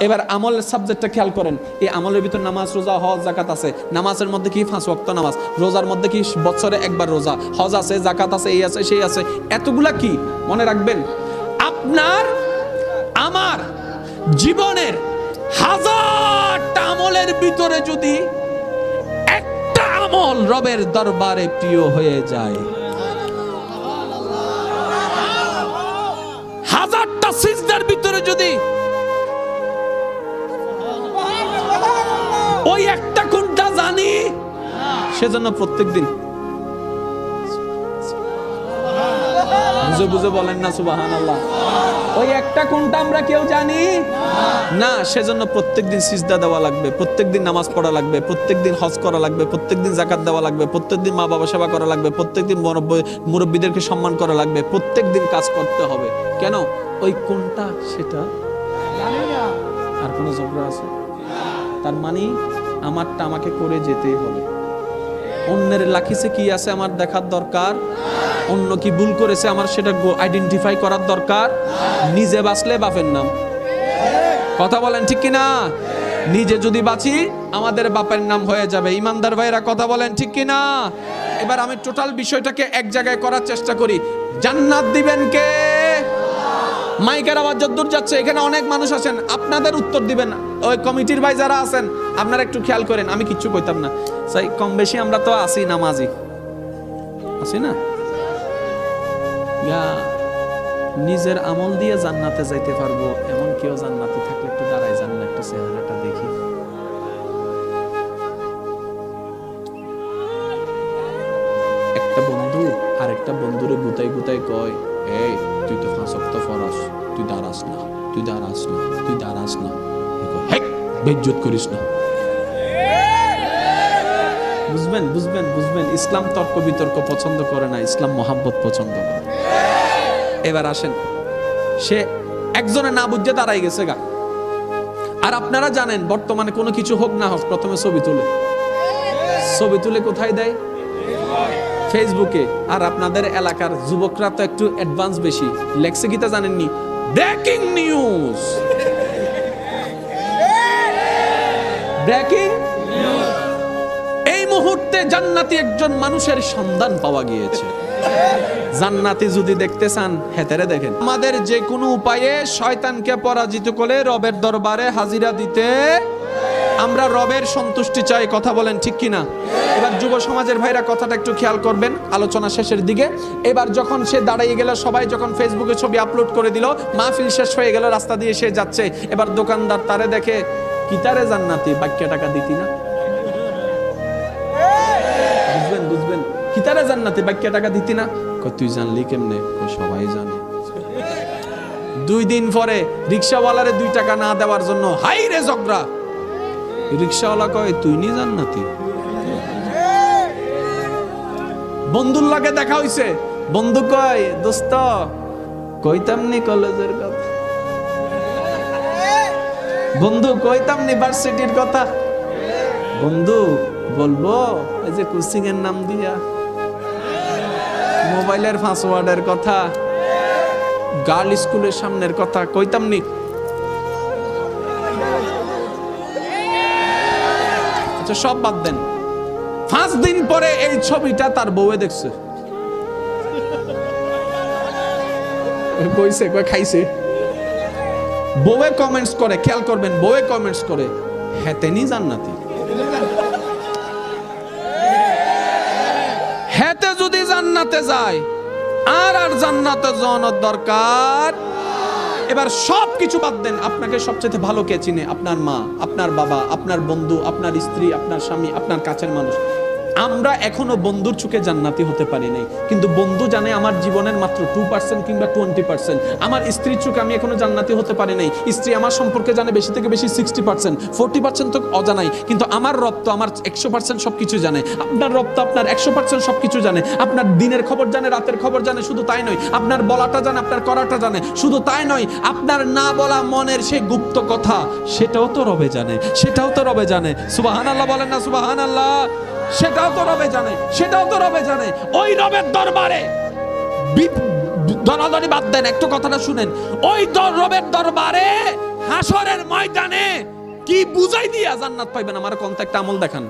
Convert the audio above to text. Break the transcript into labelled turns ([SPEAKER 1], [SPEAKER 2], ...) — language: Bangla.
[SPEAKER 1] এবার আমলের সাবজেক্টটা খেয়াল করেন, এই আমলের ভিতর নামাজ, রোজা, হজ জাকাত আছে। নামাজের মধ্যে কি পাঁচ ওয়াক্ত নামাজ? রোজার মধ্যে কি বছরে একবার রোজা? হজ আছে জাকাত আছে, এই আছে, সেই আছে। এতগুলা কি? মনে রাখবেন, আপনার, আমার জীবনের হাজারটা আমলের ভিতরে যদি একটা আমল রবের দরবারে প্রিয় হয়ে যায়। হাজারটা সিজদার ভিতরে যদি সেজন্য প্রত্যেক দিন বুঝে বুঝে বলেন না সুবাহান আল্লাহ ওই একটা কোনটা আমরা কেউ জানি? না, সেজন্য প্রত্যেক দিন সিজদা দেওয়া লাগবে প্রত্যেক দিন নামাজ পড়া লাগবে প্রত্যেক দিন হজ করা লাগবে প্রত্যেক দিন জাকাত দেওয়া লাগবে প্রত্যেক দিন মা বাবা সেবা করা লাগবে প্রত্যেক দিন মুরব্বীদেরকে সম্মান করা লাগবে প্রত্যেক দিন কাজ করতে হবে। কেন? ওই কোনটা সেটা? আর কোনো ঝগড়া আছে? তার মানে আমারটা আমাকে করে যেতেই হবে। অন্যের লাখিসে কি আছে আমার দেখার দরকার? অন্য কি ভুল করেছে আমার সেটা আইডেন্টিফাই করার দরকার? নিজে বাঁচলে বাপের নাম। কথা বলেন ঠিক কিনা? নিজে যদি বাঁচি, আমাদের বাপের নাম হয়ে যাবে। ইমানদার ভাইরা, কথা বলেন ঠিক কিনা? এবার আমি টোটাল বিষয়টাকে এক জায়গায় করার চেষ্টা করি। জান্নাত দিবেন কে? মাইকের আওয়াজ যদ্দূর যাচ্ছে, এখানে অনেক মানুষ আছেন। আপনাদের উত্তর দিবেন। ওই কমিটির ভাই যারা আছেন, আপনারা একটু খেয়াল করেন, আমি কিচ্ছু কইতাম না। তাই কম বেশি আমরা তো আসি নামাজি। আছি না? নিজের আমল দিয়ে জান্নাতে যাইতে পারব, এমন কেউ জান্নাতে থাকলে একটু দাঁড়ায় যান না একটু চেহারাটা দেখি। একটা বন্ধু আর একটা বন্ধুরে গুতাই গুতাই কয়, এই, তুই তো ফাঁস অক্ত ফরস তুই দাঁড়াস না, তুই দাঁড়াস না, তুই দাঁড়াস না। বেজ্জত করিস না। বুঝবেন বুঝবেন বুঝবেন। ইসলাম তর্ক বিতর্ক পছন্দ করে না, ইসলাম মোহাব্বত পছন্দ করে। এবার আসেন। সে একজনে না বুঝতে দাঁড়াই গেছে গা। আর আপনারা জানেন, বর্তমানে কোনো কিছু হোক না হোক, প্রথমে ছবি তুলে। ছবি তুলে কোথায় দেয়? ফেসবুকে আর আপনাদের এলাকার যুবকরা তো একটু অ্যাডভান্স বেশি। লেখছে গীতা জানেননি? ব্রেকিং নিউজ ব্রেকিং এই মুহূর্তে জান্নাতি একজন মানুষের সন্ধান পাওয়া গিয়েছে। জান্নাতি যদি দেখতে চান, হেতারে দেখেন। আমাদের যে কোনো উপায়ে শয়তানকে পরাজিত করে রবের দরবারে হাজিরা দিতে আমরা রবের সন্তুষ্টি চাই, কথা বলেন ঠিক কিনা? এবার যুব সমাজের ভাইরা কথাটা একটু খেয়াল করবেন, আলোচনা শেষের দিকে। এবার যখন সে দাঁড়িয়ে গেল, সবাই যখন ফেসবুকে ছবি আপলোড করে দিল, মাহফিল শেষ হয়ে গেল, রাস্তা দিয়ে সে যাচ্ছে। এবার দোকানদার তারে দেখে, কি তারে জান্নাতি? বাক্য টাকা দিতি না? বুঝবেন? বুঝবেন কিতারে জান্নাতে বাক্য টাকা দিতি না? তুই জানলি কেমনে? সবাই জানে। দুই দিন পরে রিক্সাওয়ালারে দুই টাকা না দেওয়ার জন্য হাই রে ঝগড়া। রিক্সাওয়ালা কয়, তুই নি জান্নাতি? বন্ধুর লাগে দেখা হইছে। বন্ধু কয়, দোস্ত, কইতাম নি কলেজের কথা? বন্ধু, কইতাম নি ভার্সিটির কথা? বন্ধু বলব, এই যে কোচিং এর নাম দিয়া। মোবাইলের পাসওয়ার্ডের কথা গার্ল স্কুলের সামনের কথা কইতাম নি? আচ্ছা সব বাদ দেন। পাঁচ দিন পরে এই ছবিটা তার বউয়ে দেখছে। কইছে কয় খাইছে? বউয়ে কমেন্টস করে, খেয়াল করবেন, বউয়ে কমেন্টস করে হ্যাঁ হেতেনি জান্নাতি। জান্নাতে যায়। আর আর জান্নাতে যাওয়ার দরকার। এবার সব কিছু বাদ দেন। আপনাকে সবচেয়ে ভালো কে চিনে? আপনার মা, আপনার বাবা, আপনার বন্ধু, আপনার স্ত্রী, আপনার স্বামী, আপনার কাছের মানুষ। আমরা এখনও বন্ধুর চোখে জান্নাতি হতে পারি নাই। কিন্তু বন্ধু জানে আমার জীবনের মাত্র টু পার্সেন্ট কিংবা টোয়েন্টি পার্সেন্ট আমার স্ত্রীর চোখে আমি এখনও জান্নাতি হতে পারি নাই। স্ত্রী আমার সম্পর্কে জানে বেশি থেকে বেশি সিক্সটি পার্সেন্ট ফোর্টি পার্সেন্ট তো অজানাই। কিন্তু আমার রব আমার একশো পার্সেন্ট সব কিছু জানে। আপনার রব আপনার একশো পার্সেন্ট সব কিছু জানে। আপনার দিনের খবর জানে, রাতের খবর জানে, শুধু তাই নয়। আপনার বলাটা জানে, আপনার করাটা জানে। শুধু তাই নয়, আপনার না বলা মনের সেই গুপ্ত কথা, সেটাও তো রবে জানে। সেটাও তো রবে জানে। সুবাহান আল্লাহ বলেন না সুবাহান আল্লাহ সেটাও তো রবে জানে, সেটাও তো রবে জানে। ওই রবের দরবারে দনাদনি বাদ দেন, একটু কথাটা শুনেন। ওই রবের দরবারে হাসরের ময়দানে কি বুঝাই দিয়ে জান্নাত পাইবেন? আমার কন্ট্যাক্ট আমল দেখান।